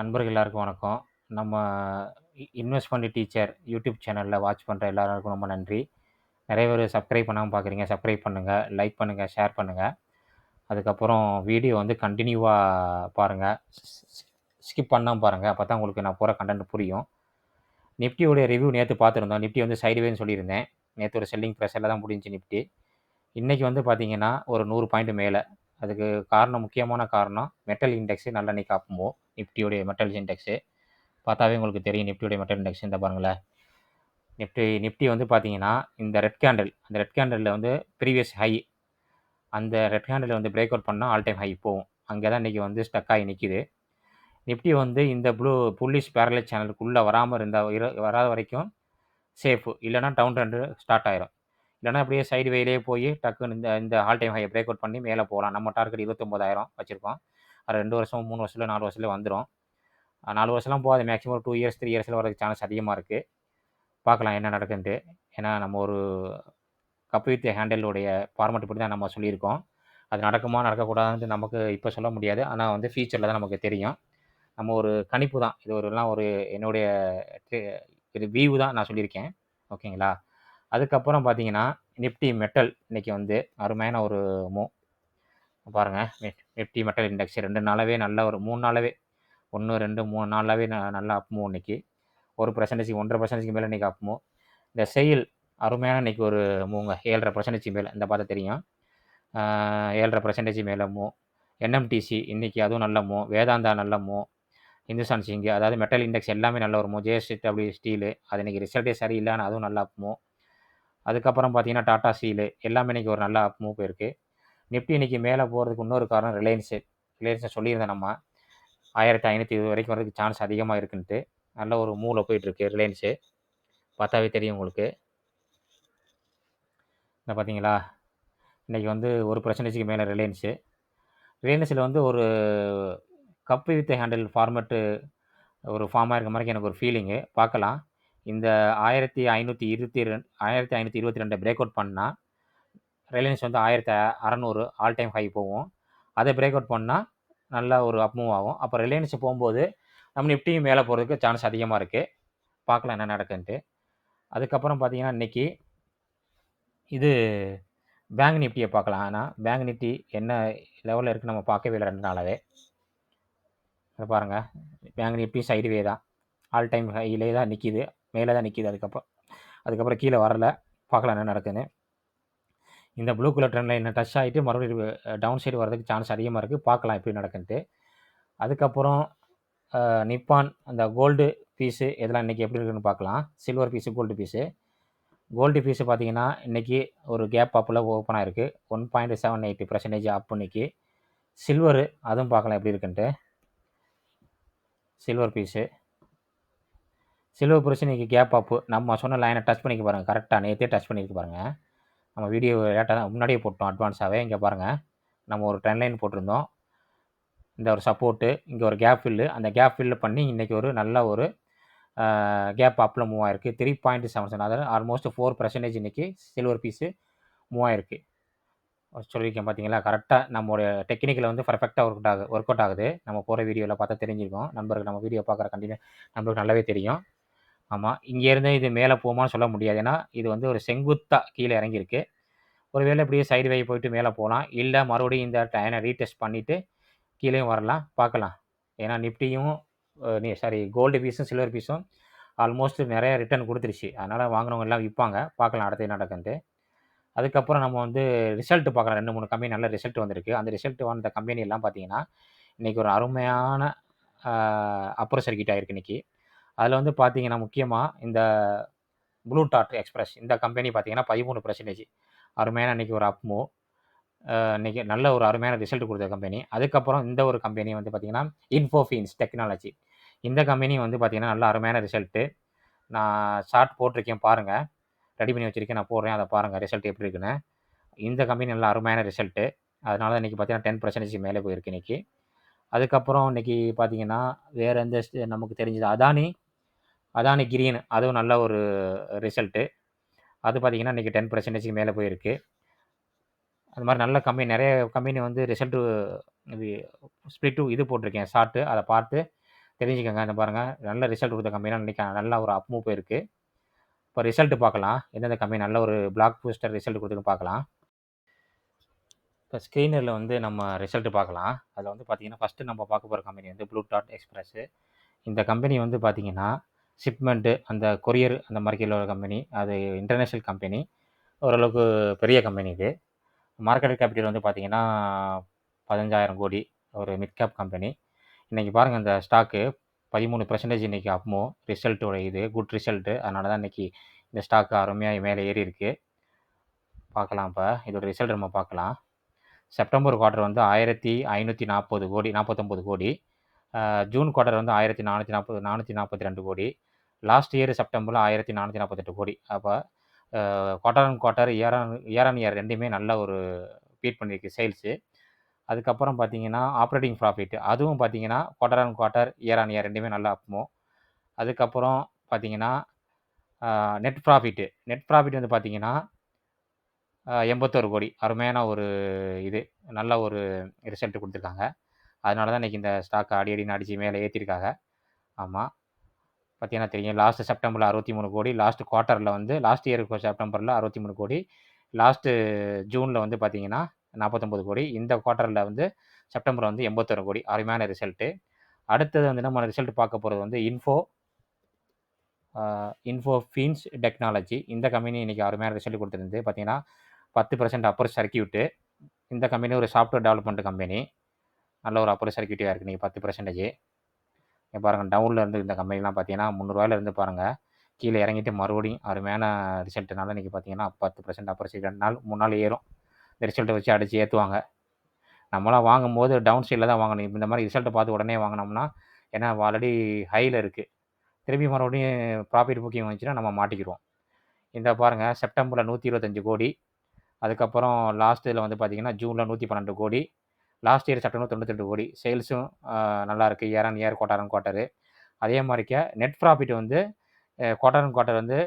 நண்பர்கள் எல்லாருக்கும் வணக்கம். நம்ம இன்வெஸ்ட் பண்ணி டீச்சர் யூடியூப் சேனலில் வாட்ச் பண்ணுற எல்லாருக்கும் ரொம்ப நன்றி. நிறைய பேர் சப்ஸ்கிரைப் பண்ணாமல் பார்க்குறீங்க. சப்ஸ்கிரைப் பண்ணுங்கள் லைக் பண்ணுங்கள் ஷேர் பண்ணுங்கள் அதுக்கப்புறம் வீடியோ வந்து கண்டினியூவாக பாருங்கள் ஸ்கிப் பண்ணாமல் ஸ்கிப் அப்போ தான் உங்களுக்கு நான் போகிற கண்டென்ட் புரியும். நிஃப்டியோடைய ரிவ்யூ நேற்று பார்த்துருந்தோம். நிஃப்டி வந்து சைடுவேன்னு சொல்லியிருந்தேன். நேற்று ஒரு செல்லிங் ப்ரெஷரில் தான் முடிஞ்சு நிஃப்டி. இன்றைக்கி வந்து பார்த்திங்கன்னா ஒரு நூறு பாயிண்ட் மேலே அதுக்கு காரணம் முக்கியமான காரணம் மெட்டல் இண்டெக்ஸு நல்ல இன்னைக்கு அப் நிஃப்டியோடைய மெட்டல் இண்டெக்ஸு பார்த்தாவே உங்களுக்கு தெரியும் நிஃப்டியோடைய மெட்டல் இண்டெக்ஸ் இந்த பாருங்களேன். நிஃப்டி நிஃப்டி வந்து பார்த்தீங்கன்னா, இந்த ரெட் கேண்டில் அந்த ரெட் கேண்டலில் வந்து ப்ரீவியஸ் ஹை அந்த ரெட் கேண்டில் வந்து பிரேக் அவுட் பண்ணால் ஆல் டைம் ஹை போகும். அங்கே தான் இன்றைக்கி வந்து ஸ்டக் ஆகி நிற்கிது நிஃப்டி வந்து இந்த ப்ளூ புல்லிஷ் பேரலை சேனலுக்குள்ளே வராமல் இருந்தால் வராத வரைக்கும் சேஃபு இல்லைனா டவுன் ட்ரெண்டு ஸ்டார்ட் ஆயிரும். இல்லைனா அப்படியே சைடு வேலையே போய் டக்குன்னு இந்த இந்த ஆல் டைம் ஹையை பிரேக் அவுட் பண்ணி மேலே போகலாம் நம்ம டார்கெட் இருபத்தொம்போதாயிரம் வச்சுருக்கோம் அது 2 வருஷம், 3 வருஷத்துல, நாலு வருஷத்துல வந்துரும். நாலு வருஷம்லாம் போகாது. மேக்ஸிமம் ஒரு டூ இயர்ஸ், த்ரீ இயர்ஸில் வரதுக்கு சான்ஸ் அதிகமாக இருக்குது பார்க்கலாம் என்ன நடக்குதுன்ட்டு. ஏன்னா நம்ம ஒரு கப் வித் ஹேண்டில் உடைய ஃபார்மட் படி தான் நம்ம சொல்லியிருக்கோம். அது நடக்குமா, நடக்கக்கூடாதுன்னு நமக்கு இப்போ சொல்ல முடியாது. ஆனால் வந்து ஃபியூச்சரில் தான் நமக்கு தெரியும். நம்ம ஒரு கணிப்பு தான். இது ஒரு எல்லாம் ஒரு என்னுடைய இது வியூ தான் நான் சொல்லியிருக்கேன். ஓகேங்களா? அதுக்கப்புறம் பார்த்தீங்கன்னா, நிப்டி மெட்டல் இன்றைக்கி வந்து அருமையான ஒரு மூ பாருங்க. நிஃப்டி மெட்டல் இண்டெக்ஸ் ரெண்டு நாளாவே நல்ல ஒரு மூணு நாளாவே. 1, 2, 3 நாளாவே ந நல்லா அப் மூவ் இன்னைக்கு. 1% 1.5% மேல இன்னைக்கு இந்த செயல் அருமையான இன்னைக்கு ஒரு மூங்க. ஏழரை பர்சன்டேஜ் மேலே. இந்த பார்த்தா தெரியும். ஏழரை பர்சன்டேஜ் மேலேமோ என்எம்டிசி இன்றைக்கி அதுவும் நல்ல மூ. வேதாந்தா நல்ல மூவ். இந்துஸ்தான் சிங்கு. அதாவது மெட்டல் இண்டெக்ஸ் எல்லாமே நல்ல ஒரு ஜேஎஸ்டி அப்படி ஸ்டீலு. அது இன்றைக்கி ரிசல்ட்டே சரியில்லைன்னு அதுவும் நல்லா அப்மோ அதுக்கப்புறம் பார்த்தீங்கன்னா, டாடா ஸ்டீலு. எல்லாமே இன்றைக்கி ஒரு நல்ல அப் மூவ் போயிருக்கு. நிஃப்டி இன்னைக்கு மேலே போகிறதுக்கு இன்னொரு காரணம் ரிலையன்ஸு ரிலையன்ஸை சொல்லியிருந்தேன் நம்ம. 1520 வரைக்கும் வரதுக்கு சான்ஸ் அதிகமாக இருக்குன்ட்டு. நல்ல ஒரு மூவில் போயிட்டுருக்கு ரிலையன்ஸு பார்த்தாவே தெரியும் உங்களுக்கு. இந்த பார்த்தீங்களா? இன்னைக்கு வந்து ஒரு பர்சன்டேஜுக்கு மேலே ரிலையன்ஸு ரிலையன்ஸில் வந்து ஒரு கப் வித் ஹேண்டில் ஃபார்மேட்டு ஒரு ஃபார்மாக இருக்க மாதிரி எனக்கு ஒரு ஃபீலிங்கு. பார்க்கலாம். இந்த 1522 1522 பிரேக் அவுட் பண்ணால் ரிலையன்ஸ் வந்து 1600 ஆல் டைம் ஹை போகும். அதை பிரேக் அவுட் பண்ணால் நல்லா ஒரு அப் மூவ் ஆகும். அப்போ ரிலையன்ஸ் போகும்போது நம்ம நிஃப்டியும் மேலே போகிறதுக்கு சான்ஸ் அதிகமாக இருக்குது பார்க்கலாம் என்ன நடக்குன்ட்டு அதுக்கப்புறம் பார்த்தீங்கன்னா, இன்றைக்கி இது பேங்க் நிஃப்டிய பார்க்கலாம். ஆனால் பேங்க் நிஃப்டி என்ன லெவலில் இருக்குது நம்ம பார்க்கவே இல்லை ரெண்டு நாளாவே. இத பாருங்கள் பேங்க் நிஃப்டி சைடுவே தான். ஆல் டைம் ஹையிலே தான் நிற்கிது மேலே தான் நிற்கிது அதுக்கப்புறம். அதுக்கப்புறம் கீழே வரல. பார்க்கலாம் என்ன நடக்குதுன்னு. இந்த ப்ளூ கலர் ட்ரெண்ட் லைனை டச் ஆகிட்டு மறுபடியும் டவுன் சைடு வரதுக்கு சான்ஸ் அதிகமாக இருக்குது பார்க்கலாம் எப்படி நடக்குன்ட்டு அதுக்கப்புறம் நிப்பான் அந்த கோல்டு பீஸு இதெல்லாம் இன்னைக்கு எப்படி இருக்குன்னு பார்க்கலாம். Silver bees, gold bees. Gold bees பார்த்தீங்கன்னா, இன்றைக்கி ஒரு கேப் அப்ல ஓப்பன் ஆயிருக்கு. 1.78% அப் இன்னைக்கு. சில்வரு அதுவும் பார்க்கலாம் எப்படி இருக்குன்ட்டு. Silver bees. சில்வர் பீஸு இன்னைக்கு கேப் அப். நம்ம சொன்ன லைனை டச் பண்ணிக்க பாருங்க. கரெக்டாக நேற்றே டச் பண்ணியிருக்கு பாருங்கள் நம்ம வீடியோ லேட்டாக தான் முன்னாடியே போட்டோம் அட்வான்ஸாகவே இங்கே பாருங்கள் நம்ம ஒரு ட்ரெண்ட் லைன் போட்டிருந்தோம். இந்த ஒரு சப்போர்ட்டு, இங்கே ஒரு கேப் ஃபில். அந்த கேப் ஃபில்லு பண்ணி இன்றைக்கி ஒரு நல்ல ஒரு அ கேப் த்ரீ மூவ் ஆயிருக்கு. 3.77 அதாவது ஆல்மோஸ்ட் ஃபோர் பர்சன்டேஜ் இன்றைக்கி சில்வர் பீஸு மூவ் ஆயிருக்கு. சொல்லியிருக்கேன் பார்த்தீங்களா? கரெக்டாக நம்மளுடைய டெக்னிக்கில் வந்து பர்ஃபெக்டாக ஒர்க் அவுட் ஆகுது ஒர்க் அவுட் ஆகுது. நம்ம போகிற வீடியோவில் பார்த்தா தெரிஞ்சிருக்கோம் நண்பர்கள் நம்ம வீடியோ பார்க்குற கண்டினியூ நம்மளுக்கு நல்லாவே தெரியும். ஆமா. இங்கேருந்து இது மேல போகுமான்னு சொல்ல முடியாது. ஏன்னா, இது வந்து ஒரு செங்குத்தா கீழ இறங்கியிருக்கு. ஒருவேளை இப்படியே சைடு வே போயிட்டு மேல போலாம். இல்ல மறுபடியும் இந்த டயனை ரீடெஸ்ட் பண்ணிட்டு கீழயும் வரலாம். பார்க்கலாம். ஏன்னா நிஃப்டியும் அ நி சாரி கோல்டு பீஸும், சில்வர் பீஸும் ஆல்மோஸ்ட் நெறைய ரிட்டர்ன் குடுத்துருச்சு. அதனால வாங்குனவங்க எல்லாம் விப்பாங்க. பார்க்கலாம் அடுத்து என்ன நடக்குதுன்ட்டு. அதுக்கப்புறம் நம்ம வந்து ரிசல்ட் பார்க்கலாம். 2, 3 கம்பெனி நல்ல ரிசல்ட் வந்திருக்கு. அந்த ரிசல்ட் வந்த கம்பெனி எல்லாம் பார்த்தீங்கன்னா, இன்னைக்கு ஒரு அருமையான அ அப்பர் சர்க்யூட் ஆயிருக்கு இன்னைக்கு. அதில் வந்து பார்த்தீங்கன்னா, முக்கியமாக இந்த ப்ளூ டாட் எக்ஸ்பிரஸ் இந்த கம்பெனி பார்த்தீங்கன்னா 13% அருமையான அன்றைக்கி ஒரு அப் மூவ். இன்னைக்கு நல்ல ஒரு அருமையான ரிசல்ட் கொடுத்த கம்பெனி. அதுக்கப்புறம் இந்த ஒரு கம்பெனி வந்து பார்த்திங்கன்னா இன்ஃபோஃபின்ஸ் டெக்னாலஜி. இந்த கம்பெனி வந்து பார்த்திங்கன்னா நல்ல அருமையான ரிசல்ட்டு. நான் ஷார்ட் போட்டிருக்கேன் பாருங்கள் ரெடி பண்ணி வச்சுருக்கேன் நான் போடுறேன். அதை பாருங்கள் ரிசல்ட் எப்படி இருக்குன்னு. இந்த கம்பெனி நல்ல அருமையான ரிசல்ட்டு. அதனால் இன்னைக்கு பார்த்தீங்கன்னா டென் பர்சன்டேஜ் மேலே போயிருக்கு இன்னைக்கு. அதுக்கப்புறம் இன்றைக்கி பார்த்தீங்கன்னா, வேறு எந்த நமக்கு தெரிஞ்சது அதானி அதானி கிரீன் அதுவும் நல்ல ஒரு ரிசல்ட்டு. அது பார்த்தீங்கன்னா, இன்னைக்கு 10%க்கு மேல போயிருக்கு. அது மாதிரி நல்ல கம்பெனி நிறைய கம்பெனி வந்து ரிசல்ட்டு இது ஸ்ப்ளிட் இது போட்டிருக்கேன் ஷார்ட்டு அதை பார்த்து தெரிஞ்சுக்கங்க இந்த பாருங்கள் நல்ல ரிசல்ட் கொடுத்த கம்பெனிலாம் இன்றைக்கி நல்ல ஒரு அப் மூவ் போயிருக்கு. இப்போ ரிசல்ட்டு பார்க்கலாம். எந்தெந்த கம்பெனி நல்ல ஒரு பிளாக் பூஸ்டர் ரிசல்ட் கொடுத்துன்னு பார்க்கலாம். இப்போ ஸ்க்ரீனரில் வந்து நம்ம ரிசல்ட்டு பார்க்கலாம். அதில் வந்து பார்த்தீங்கன்னா ஃபஸ்ட்டு நம்ம பார்க்க போகிற கம்பெனி வந்து ப்ளூ டாட் எக்ஸ்பிரஸ்ஸு இந்த கம்பெனி வந்து பார்த்திங்கன்னா ஷிப்மெண்ட்டு அந்த கொரியர் அந்த மாதிரி உள்ள கம்பெனி அது இன்டர்நேஷ்னல் கம்பெனி ஓரளவுக்கு பெரிய கம்பெனி இது. மார்க்கெட் கேபிட்டல் வந்து பார்த்திங்கன்னா பதினஞ்சாயிரம் கோடி ஒரு மிட் கேப் கம்பெனி இன்றைக்கி பாருங்கள் இந்த ஸ்டாக்கு பதிமூணு பர்சன்டேஜ் இன்றைக்கி அப்மோ ரிசல்ட்டோட இது குட் ரிசல்ட்டு அதனால தான் இன்றைக்கி இந்த ஸ்டாக்கு அருமையாக மேலே ஏறி இருக்குது பார்க்கலாம் இப்போ. இதோட ரிசல்ட் நம்ம பார்க்கலாம் செப்டம்பர் குவார்டர் வந்து ஆயிரத்தி ஐநூற்றி நாற்பது கோடி நாற்பத்தொம்பது கோடி. ஜூன் குவார்டர் வந்து ஆயிரத்தி நானூற்றி நாற்பது நானூற்றி நாற்பத்தி ரெண்டு கோடி. லாஸ்ட் இயர் செப்டம்பரில் ஆயிரத்தி நானூற்றி நாற்பத்தெட்டு கோடி. அப்போ quarter and quarter year on year on year ரெண்டுமே நல்ல ஒரு பீட் பண்ணியிருக்கு சேல்ஸு அதுக்கப்புறம் பார்த்தீங்கன்னா ஆப்ரேட்டிங் ப்ராஃபிட் அதுவும் பார்த்தீங்கன்னா quarter and quarter year on year ரெண்டுமே நல்லா அப்புமோ அதுக்கப்புறம் பார்த்தீங்கன்னா நெட் ப்ராஃபிட்டு நெட் ப்ராஃபிட் வந்து பார்த்தீங்கன்னா எண்பத்தோரு கோடி. அருமையான ஒரு இது. நல்ல ஒரு ரிசல்ட் கொடுத்துருக்காங்க. அதனால தான் இன்றைக்கி இந்த ஸ்டாக் அடி அடின்னு அடித்து மேலே ஏற்றிருக்காங்க ஆமாம் பார்த்தீங்கன்னா தெரியும். லாஸ்ட்டு செப்டம்பரில் அறுபத்தி மூணு கோடி லாஸ்ட் குவார்ட்டரில் வந்து லாஸ்ட் இயருக்கு செப்டம்பரில் அறுபத்தி மூணு கோடி லாஸ்ட்டு ஜூனில் வந்து பார்த்தீங்கன்னா நாற்பத்தொம்பது கோடி இந்த குவார்ட்டரில் வந்து செப்டம்பர் வந்து எண்பத்தொரு கோடி. அருமையான ரிசல்ட்டு அடுத்தது வந்து நம்ம ரிசல்ட் பார்க்க போகிறது வந்து இன்ஃபோ இன்ஃபோ ஃபீன்ஸ் டெக்னாலஜி இந்த கம்பெனி இன்றைக்கி அருமையான ரிசல்ட் கொடுத்துருந்து பார்த்தீங்கன்னா பத்து பர்சன்ட் அப்பர் சர்க்கியூட்டு இந்த கம்பெனி ஒரு சாஃப்ட்வேர் டெவலப்மெண்ட் கம்பெனி நல்ல ஒரு அப்பர் சர்க்கியூட்டிவாக இருக்குது நீங்கள் பத்து பர்சன்டேஜ் இங்கே பாருங்கள் டவுனில் இருந்து இந்த கம்பெனிலாம் பார்த்தீங்கன்னா முந்நூறுவாயில இருந்து பாருங்கள் கீழே இறங்கிட்டு மறுபடியும் அருமையான ரிசல்ட்டுனால இன்றைக்கி பார்த்தீங்கன்னா பத்து பர்சன்ட் அப்புறம் சைட் ரெண்டு நாள் மூணு நாள் ஏறும். இந்த ரிசல்ட்டை வச்சு அடித்து ஏற்றுவாங்க நம்மளாம் வாங்கும்போது டவுன் சைடில் தான் வாங்கணும். இந்த மாதிரி ரிசல்ட்டை பார்த்து உடனே வாங்கினோம்னா ஏன்னா ஆல்ரெடி ஹையில் இருக்குது திரும்பி மறுபடியும் ப்ராஃபிட் புக்கிங் வந்துச்சுன்னா நம்ம மாட்டிக்கிடுவோம். இந்த பாருங்கள் செப்டம்பரில் நூற்றி இருபத்தஞ்சி கோடி. அதுக்கப்புறம் லாஸ்ட் இதில் வந்து பார்த்திங்கன்னா ஜூனில் நூற்றி பன்னெண்டு கோடி. லாஸ்ட் இயர் செப்டம்பர் தொண்ணூத்தெட்டு கோடி. சேல்ஸும் நல்லாயிருக்கு year on year quarter on quarter அதே மாதிரிக்க நெட் ப்ராஃபிட் வந்து குவார்டர் அண்ட் குவார்ட்டர் வந்து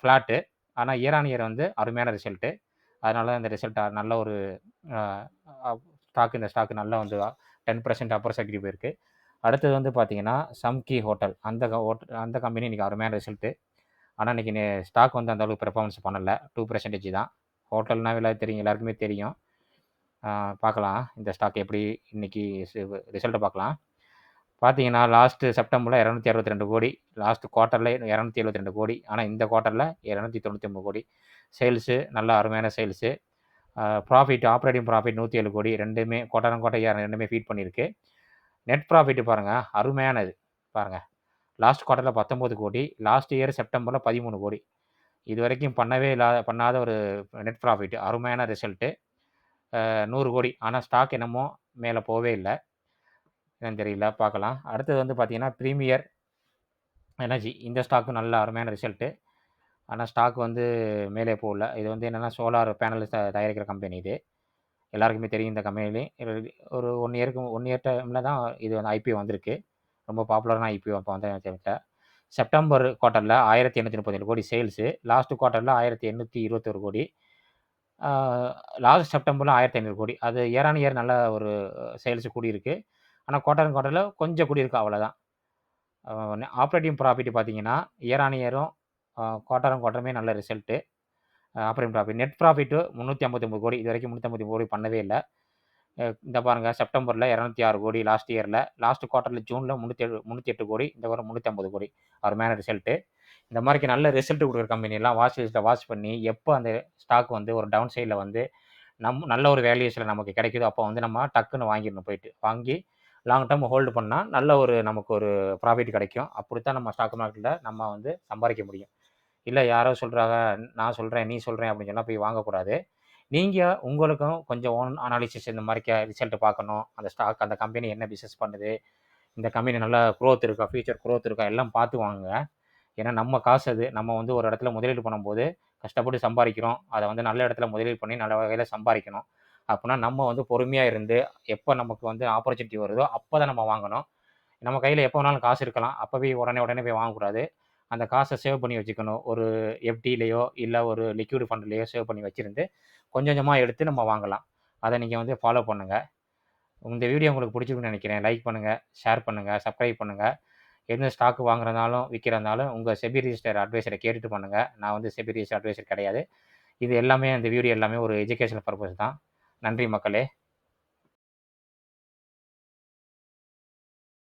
ஃப்ளாட்டு ஆனால் இயர் ஆன் இயர் வந்து அருமையான ரிசல்ட்டு அதனால அந்த ரிசல்ட் நல்ல ஒரு ஸ்டாக் இந்த ஸ்டாக்கு நல்லா வந்து டென் பர்சன்ட் அப்பர் செக்யூரிட்டி போயிருக்கு. அடுத்தது வந்து பார்த்தீங்கன்னா சம்கி ஹோட்டல் அந்த ஹோட்டல் அந்த கம்பெனி இன்றைக்கி அருமையான ரிசல்ட்டு ஆனால் இன்றைக்கி ஸ்டாக் வந்து அந்தளவுக்கு பெர்ஃபார்மன்ஸ் பண்ணலை. டூ பர்சன்டேஜ் தான். ஹோட்டல்னால் எல்லாம் தெரியும் எல்லாருக்குமே தெரியும். பார்க்கலாம். இந்த ஸ்டாக் எப்படி இன்றைக்கி ரிசல்ட்டை பார்க்கலாம். பார்த்தீங்கன்னா லாஸ்ட்டு செப்டம்பரில் இரநூத்தி அறுபத்தி ரெண்டு கோடி. லாஸ்ட் குவார்ட்டரில் இரநூத்தி எழுபத்தி ரெண்டு கோடி. ஆனால் இந்த குவார்ட்டரில் இரநூத்தி தொண்ணூற்றி ஒம்பது கோடி. சேல்ஸு நல்ல அருமையான சேல்ஸு ப்ராஃபிட் ஆப்ரேட்டிங் ப்ராஃபிட் நூற்றி ஏழு கோடி. ரெண்டுமே குவார்ட்டர் குவார்ட்டர் ரெண்டுமே ஃபீட் பண்ணியிருக்கு. நெட் ப்ராஃபிட்டு பாருங்கள் அருமையானது. பாருங்கள் லாஸ்ட் குவார்ட்டரில் பத்தொம்போது கோடி. லாஸ்ட் இயர் செப்டம்பரில் பதிமூணு கோடி. இது வரைக்கும் பண்ணவே இல்லாத பண்ணாத ஒரு நெட் ப்ராஃபிட் அருமையான ரிசல்ட்டு நூறு கோடி. ஆனால் ஸ்டாக் என்னமோ மேலே போகவே இல்லை. என்னன்னு தெரியல. பார்க்கலாம். அடுத்தது வந்து பார்த்திங்கன்னா ப்ரீமியர் எனர்ஜி இந்த ஸ்டாக்கும் நல்ல அருமையான ரிசல்ட்டு ஆனால் ஸ்டாக் வந்து மேலே போகல. இது வந்து என்னென்னா சோலார் பேனல் தயாரிக்கிற கம்பெனி இது. எல்லாருக்குமே தெரியும் இந்த கம்பெனிலேயும் ஒரு ஒன் இயருக்கு ஒன் இயர் டைமில் தான் இது வந்து ஐபிஓ வந்திருக்கு. ரொம்ப பாப்புலரான ஐபிஓ அப்போ வந்து செப்டம்பர் குவார்ட்டரில் ஆயிரத்தி எண்ணூற்றி முப்பத்தேழு கோடி சேல்ஸு லாஸ்ட் குவார்ட்டரில் ஆயிரத்தி எண்ணூற்றி இருபத்தொரு கோடி. லாஸ்ட் செப்டம்பரில் ஆயிரத்தி ஐநூறு கோடி. அது இயர் ஆன் இயர் நல்ல ஒரு சேல்ஸ் கூடியிருக்கு. ஆனால் குவார்ட்டர் குவார்ட்டரில் கொஞ்சம் கூடியிருக்கு அவ்வளோதான் ஆப்ரேட்டிங் ப்ராஃபிட் பார்த்தீங்கன்னா இயர் ஆன் இயரும் குவார்ட்டரும் குவார்ட்டருமே நல்ல result operating profit net profit முந்நூற்றி ஐம்பத்தொம்பது கோடி. இது வரைக்கும் முந்நூற்றி கோடி பண்ணவே இல்லை. இந்த பாருங்கள் செப்டம்பரில் இரநூத்தி ஆறு கோடி லாஸ்ட் இயரில் லாஸ்ட் குவார்ட்டரில் ஜூனில் முந்நூற்றி முந்நூற்றி எட்டு கோடி. இந்த வாரம் முந்நூற்றி ஐம்பது கோடி. அருமையான ரிசல்ட்டு இந்த மாதிரி நல்ல ரிசல்ட் கொடுக்குற கம்பெனிலாம் வாட்ச் லிஸ்ட்டில் வாட்ச் பண்ணி எப்போ அந்த ஸ்டாக் வந்து ஒரு டவுன் சைடில் வந்து நம் நல்ல ஒரு வேல்யூஸில் நமக்கு கிடைக்குதோ அப்போ வந்து நம்ம டக்குன்னு வாங்கிடணும் போயிட்டு. வாங்கி லாங் டேர்ம் ஹோல்டு பண்ணால் நல்ல ஒரு நமக்கு ஒரு ப்ராஃபிட் கிடைக்கும். அப்படித்தான் நம்ம ஸ்டாக் மார்க்கெட்டில் நம்ம வந்து சம்பாதிக்க முடியும். இல்லை யாரோ சொல்கிறாங்க நான் சொல்கிறேன் நீ சொல்கிறேன் அப்படின்னு சொன்னால் போய் வாங்கக்கூடாது. நீங்கள் உங்களுக்கும் கொஞ்சம் ஓன் அனாலிசிஸ் இந்த மாதிரி ரிசல்ட் பார்க்கணும். அந்த ஸ்டாக் அந்த கம்பெனி என்ன பிஸ்னஸ் பண்ணுது? இந்த கம்பெனி நல்லா க்ரோத் இருக்கா? ஃபியூச்சர் க்ரோத் இருக்கா? எல்லாம் பார்த்து வாங்க ஏன்னா நம்ம காசு அது. நம்ம வந்து ஒரு இடத்துல முதலீடு பண்ணும்போது கஷ்டப்பட்டு சம்பாதிக்கிறோம் அதை வந்து நல்ல இடத்துல முதலீடு பண்ணி நல்ல வகையில் சம்பாதிக்கணும் அப்படின்னா நம்ம வந்து பொறுமையாக இருந்து எப்போ நமக்கு வந்து ஆப்பர்ச்சுனிட்டி வருதோ அப்போ தான் நம்ம வாங்கணும். நம்ம கையில் எப்போ வேணாலும் காசு இருக்கலாம். அப்போவே உடனே உடனே போய் வாங்கக்கூடாது. அந்த காசை சேவ் பண்ணி வச்சுக்கணும். ஒரு எஃப்டிலேயோ இல்லை ஒரு லிக்யூட் ஃபண்ட்லேயோ சேவ் பண்ணி வச்சுருந்து கொஞ்சம் கொஞ்சமாக எடுத்து நம்ம வாங்கலாம். அதை நீங்கள் வந்து ஃபாலோ பண்ணுங்கள் இந்த வீடியோ உங்களுக்கு பிடிச்சிருக்குன்னு நினைக்கிறேன். லைக் பண்ணுங்கள் ஷேர் பண்ணுங்கள் சப்ஸ்கிரைப் பண்ணுங்கள் என்ன ஸ்டாக் வாங்குறதுனாலும் விற்கிறதுனாலும் உங்கள் செபி ரிஜிஸ்டர் அட்வைசரை கேட்டுட்டு பண்ணுங்கள் நான் வந்து செபி ரிஜிஸ்டர் அட்வைசர் கிடையாது. இது எல்லாமே அந்த வீடியோ எல்லாமே ஒரு எஜுகேஷனல் பர்பஸ் தான். நன்றி மக்களே.